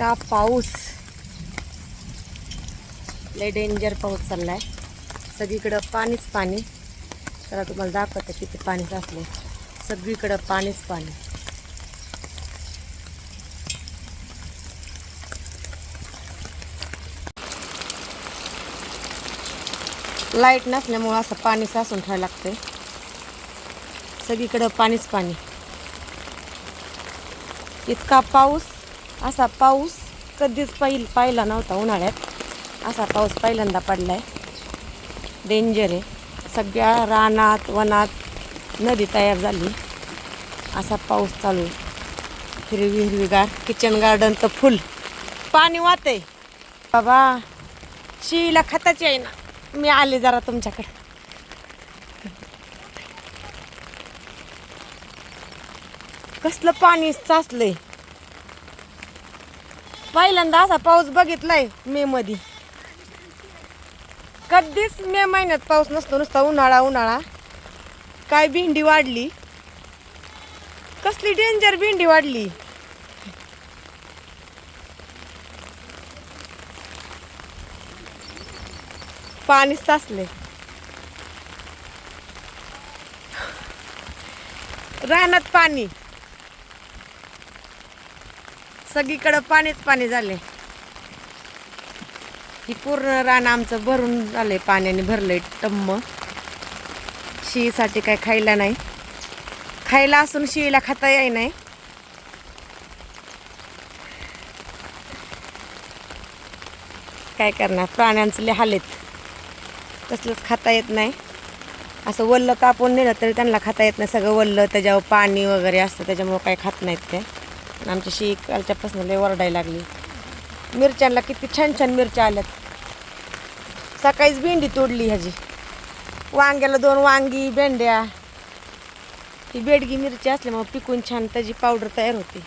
इतका पाऊस? लय डेंजर पाऊस चालला आहे सगळीकडं पाणीच पाणी. चला तुम्हाला दाखवतं किती पाणी साचलं सगळीकडं पाणीच पाणी. लाइट नसल्यामुळं असं पाणी साचून ठेवायला लागतंय. सगळीकडं पाणीच पाणी. इतका पाऊस. असा पाऊस कधीच पाहिल पाहिला नव्हता उन्हाळ्यात. असा पाऊस पहिल्यांदा पडला आहे डेंजर आहे. सगळ्या रानात वनात नदी तयार झाली. असा पाऊस चालू. आहे हिरवी हिरवीगार किचन गार्डन तर फुल पाणी वाहते बाबा शिला खताची आहे ना. मी आले जरा तुमच्याकडे. कसलं पाणी साचलंय? पहिल्यांदा असा पाऊस बघितलाय मे मध्ये कधीच मे महिन्यात पाऊस नसतो नुसता उन्हाळा उन्हाळा. काय भेंडी वाढली? कसली डेंजर भेंडी वाढली? पाणी साचले रानात पाणी. सगळीकडं पाणीच पाणी झाले ही पूर्ण रान आमचं भरून झालंय पाण्याने भरलंय टम्म. शिईसाठी काय खायला नाही. खायला असून शिईला खाता याय नाही. काय करणार? प्राण्यांचं लय हालेत कसलंच खाता येत नाही. असं वल्ल कापून नेलं तरी त्यांना खाता येत नाही. सगळं वल्ल त्याच्यावर पाणी वगैरे असतं त्याच्यामुळं काही खात नाहीत ते. आमच्या आमची कालच्यापासून लय ओरडायला लागली. मिरच्यांना किती छान छान मिरच्या आल्यात. सकाळीच भेंडी तोडली ह्याची. वांग्याला दोन वांगी भेंड्या. ही बेडगी मिरची असल्यामुळे पिकून छान त्याची पावडर तयार होते.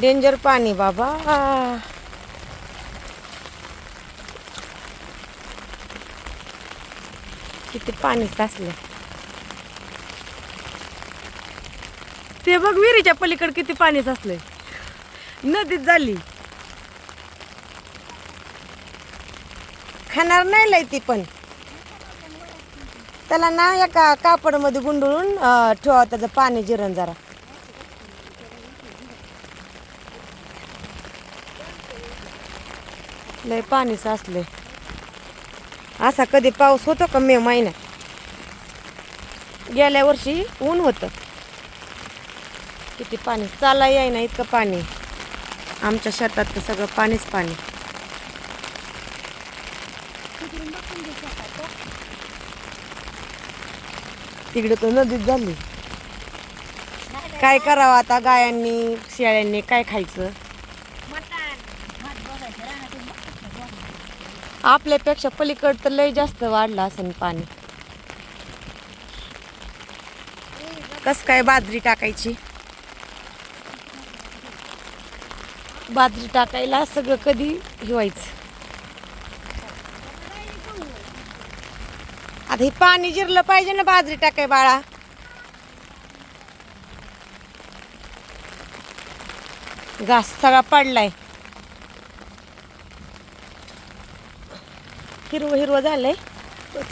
डेंजर पाणी बाबा. किती पाणी साचलं ते बघ विहिरीच्या पलीकडे किती पाणी साचलंय. नदीत झाली. खाणार नाही लय ती पण. त्याला ना एका कापडमध्ये गुंडळून ठेवा त्याचं पाणी जिरण जरा. लय पाणी साचलंय. असा कधी पाऊस होतो का मे महिन्यात? गेल्या वर्षी ऊन होतं. किती पाणी? चाला आहे ना इतकं पाणी. आमच्या शेतात तर सगळं पाणीच पाणी. तिकडे तर नदीच झाली. काय करावं आता गायांनी शेळ्यांनी काय खायचं? आपल्यापेक्षा पलीकड तर लय जास्त वाढलं असेल पाणी. कस काय बाजरी टाकायची? बाजरी टाकायला सगळं कधी हिवायचं. आता हे पाणी जिरलं पाहिजे ना बाजरी टाकाय बाळा. घास सगळा पडलाय. हिरवं हिरवं झालंय.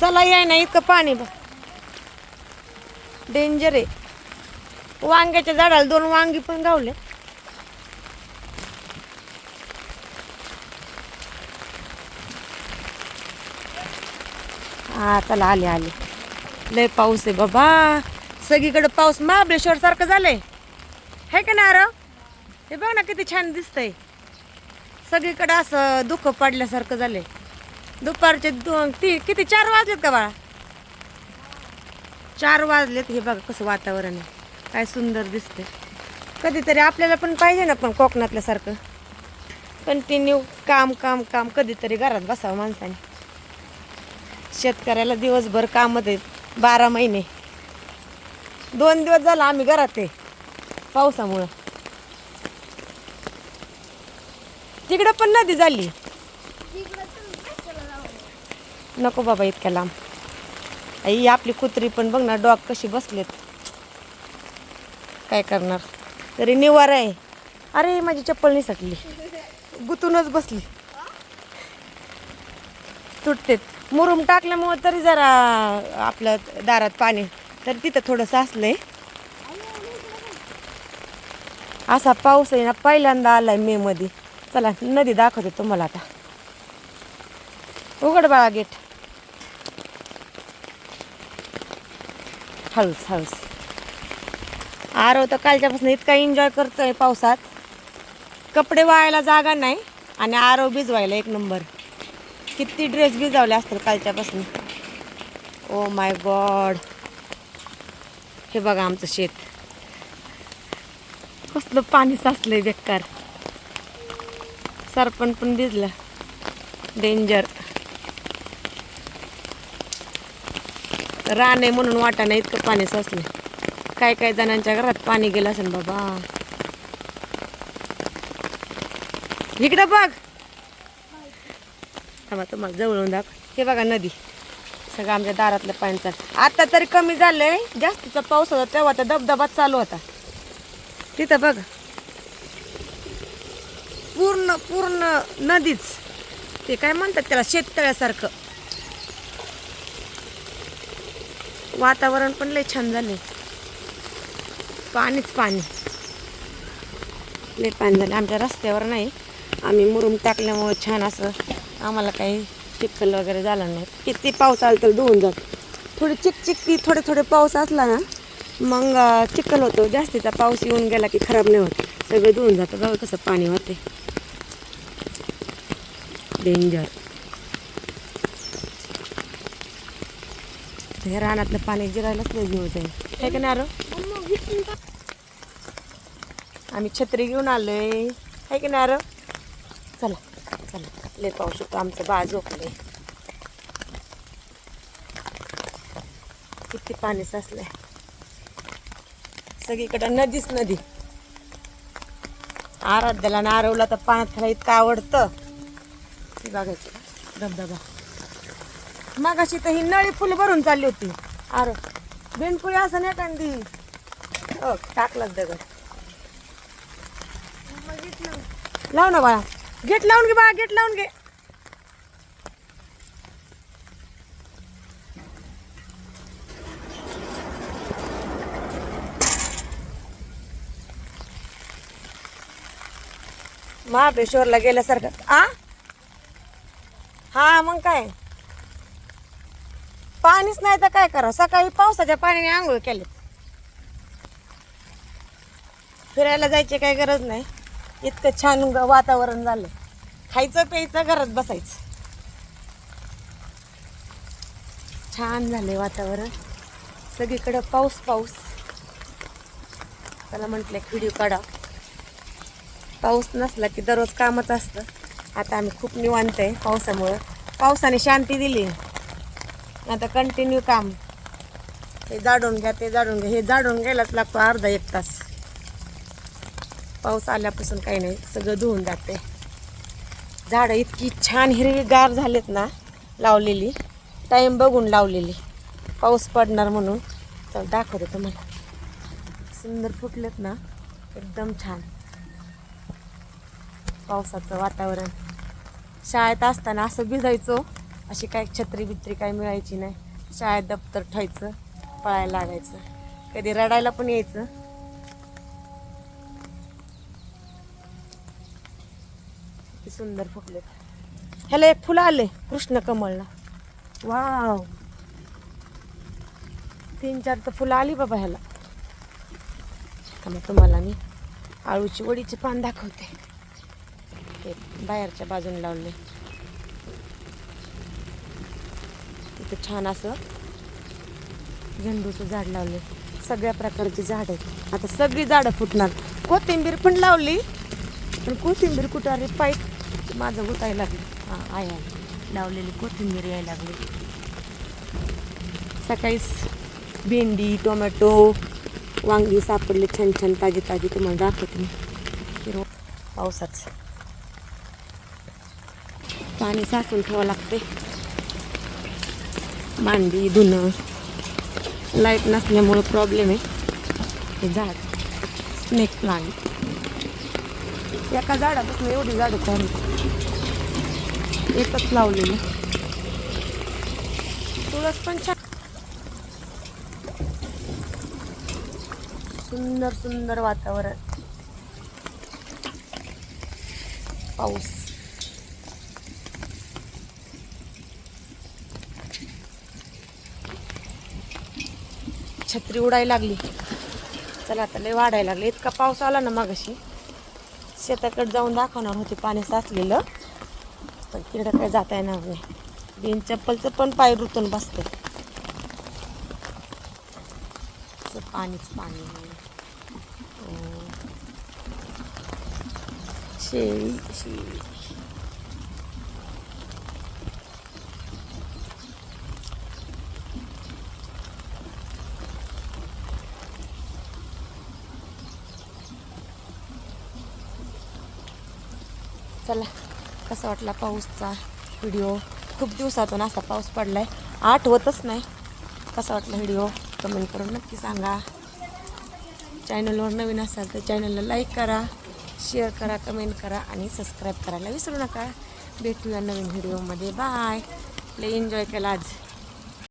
चला याय ना इतकं पाणी बघ. डेंजर आहे. वांग्याच्या झाडाला दोन वांगी पण गावले. हा चला आले आले. लय पाऊस आहे बाबा. सगळीकडे पाऊस महाबळेश्वर सारखं झालंय. है का ना अरे हे बघ ना किती छान दिसतंय. सगळीकडे असं दुःख पडल्यासारखं झालंय. दुपारचे दोन ती किती चार वाजलेत का बाळा? चार वाजलेत हे बघा कसं वातावरण आहे. काय सुंदर दिसतंय. कधीतरी आपल्याला पण पाहिजे ना पण कोकणातल्यासारखं. कंटिन्यू काम काम काम. कधीतरी घरात बसावं माणसाने. शेतकऱ्याला दिवसभर कामच देत बारा महिने. दोन दिवस झाला आम्ही घरात आहे पावसामुळं. तिकडं पण नदी झाली. नको बाबा इतक्या लांब. आई आपली कुत्री पण बघ ना डॉग कशी बसलेत. काय करणार? तरी निवार आहे. अरे माझी चप्पल निसटली. गुतूनच बसली. तुटतेत. मुरुम टाकल्यामुळं तरी जरा आपलं दारात पाणी तर तिथं थोडंसं असलंय. असा पाऊस आहे ना पहिल्यांदा आलाय मे मध्ये चला नदी दाखवते तुम्हाला आता. उघड बाळा गेट. हळूच हळूच. आरव तर कालच्यापासून इतका एन्जॉय करतोय पावसात. कपडे वाळायला जागा नाही आणि आरव भिजवायला एक नंबर किती ड्रेस भिजावले असतील कालच्यापासून. ओ माय गॉड हे बघा आमचं शेत. कसलं पाणी साचलंय बेकार. सरपण पण भिजलं. डेंजर रान आहे म्हणून वाटा नाही इतकं पाणी साचलं काय काय जणांच्या घरात पाणी गेलं असेल बाबा. इकडं बघ. थांबा तुम्हाला जवळून दाख हे बघा नदी. सगळं आमच्या दारातलं पाणी चालतं आता तरी कमी झालंय. जास्तीचा पाऊस होता तेव्हा तर धबधबा चालू होता. तिथं बघ. पूर्ण पूर्ण नदीच. ते काय म्हणतात त्याला? शेततळ्यासारखं. वातावरण पण लय छान झाले पाणीच पाणी. लय पाणी झालं आमच्या रस्त्यावर नाही. आम्ही मुरुम टाकल्यामुळे छान असं आम्हाला काही चिखल वगैरे झालं नाही. किती पाऊस आला तर धुवून जात. थोडी चिकचिक्की थोडे थोडे पाऊस असला ना मग चिखल होतो. जास्तीचा पाऊस येऊन गेला की खराब नाही होत. सगळं धुवून जातं. बघा कसं पाणी होते डेंजर हे रानातलं पाणी जिरायलाच नाही घेऊ जाईल. हे का नाही आम्ही छत्री घेऊन आलोय. आहे की नाही चला चला. लय पाहू शकतो आमचं बाळ झोपलंय किती पाणी साचलंय. सगळीकडं नदीच नदी. आराध्याला नारवला तर पाण्यात खेळा इतकं आवडतं. ती बघायची. धबधबा. मागाशी तर ही नळी फुल भरून चालली होती. आर बिनपुळी असं नाही कांदी हो टाकलाच दगड. लाव ना बाळा. गेट लावून घे बा गेट लावून घे. महाबळेश्वरला गेल्यासारखं. आ? हा मग काय? पाणीच नाही तर काय करा सकाळी पावसाच्या पाण्याने आंघोळ केले फिरायला जायची काही गरज नाही. इतकं छान वातावरण झालं. खायचं प्यायचं घरात बसायचं. छान झाले वातावरण. सगळीकडं पाऊस पाऊस. त्याला म्हटलं व्हिडिओ काढा. पाऊस नसला की दररोज कामच असतं. आता आम्ही खूप निवांत आहे पावसामुळं. पावसाने शांती दिली. आता कंटिन्यू काम. हे जाडून घ्या ते जाडून घ्या. हे जाडून घ्यायलाच लागतो अर्धा एक तास. पाऊस आल्यापासून काही नाही सगळं धुवून जाते. झाडं इतकी छान हिरवीगार झालेत ना लावलेली. टाईम बघून लावलेली. पाऊस पडणार म्हणून. चल दाखवते तुम्हाला. सुंदर फुटलेत ना एकदम छान. पावसाचं वातावरण. शाळेत असताना असं भिजायचो अशी काही छत्री बित्री काही मिळायची नाही. शाळेत दप्तर ठेवायचं पळायला लागायचं. कधी रडायला पण यायचं. सुंदर फुटले ह्याला एक फुलं आले कृष्ण कमळला वाव. तीन चार तर फुलं आली बाबा ह्याला. मग तुम्हाला मी आळूची वडीचे पान दाखवते. ते बाहेरच्या बाजूने लावले. इथं छान असं झेंडूचं झाड लावले. सगळ्या प्रकारची झाड आहेत. आता सगळी झाडं फुटणार. कोथिंबीर पण लावली पण कोथिंबीर कुठं आली? पाईप. माझं गुतायला लागली. हां आहे आहे. लावलेली कोथिंबीर यायला लागली. सकाळीच भेंडी टोमॅटो वांगी सापडले छान छान ताजी ताजी. तुम्हाला दाखवते मी. हिरवं पावसाचं. पाणी साचून ठेवावं लागते मांडी धुणं. लाइट नसल्यामुळं प्रॉब्लेम आहे. हे झाड. स्नेक प्लांट एका झाडापासून एवढी झाडं तयार एकच लावलेली. तुळस पण छान. सुंदर सुंदर वातावरण. पाऊस. छत्री उडायला लागली. चला आता लय वाढायला लागले. इतका पाऊस आला ना मागाशी. शेताकडे जाऊन दाखवणार होते पाणी साचलेलं. पण तिकडं काय जाता येणार नाही. बिन चप्पलचं पण पाय रुतून बसते. पाणीच पाणी हो. शेळी शेळी. चला कसा वाटला पाऊसचा व्हिडिओ? खूप दिवसातून असा पाऊस पडला आहे आठवतच नाही. कसा वाटला व्हिडिओ? कमेंट करून नक्की सांगा. चॅनलवर नवीन असाल तर चॅनलला लाईक करा शेअर करा कमेंट करा आणि सबस्क्राईब करायला विसरू नका. भेटूया नवीन व्हिडिओमध्ये बाय लय एन्जॉय केला आज.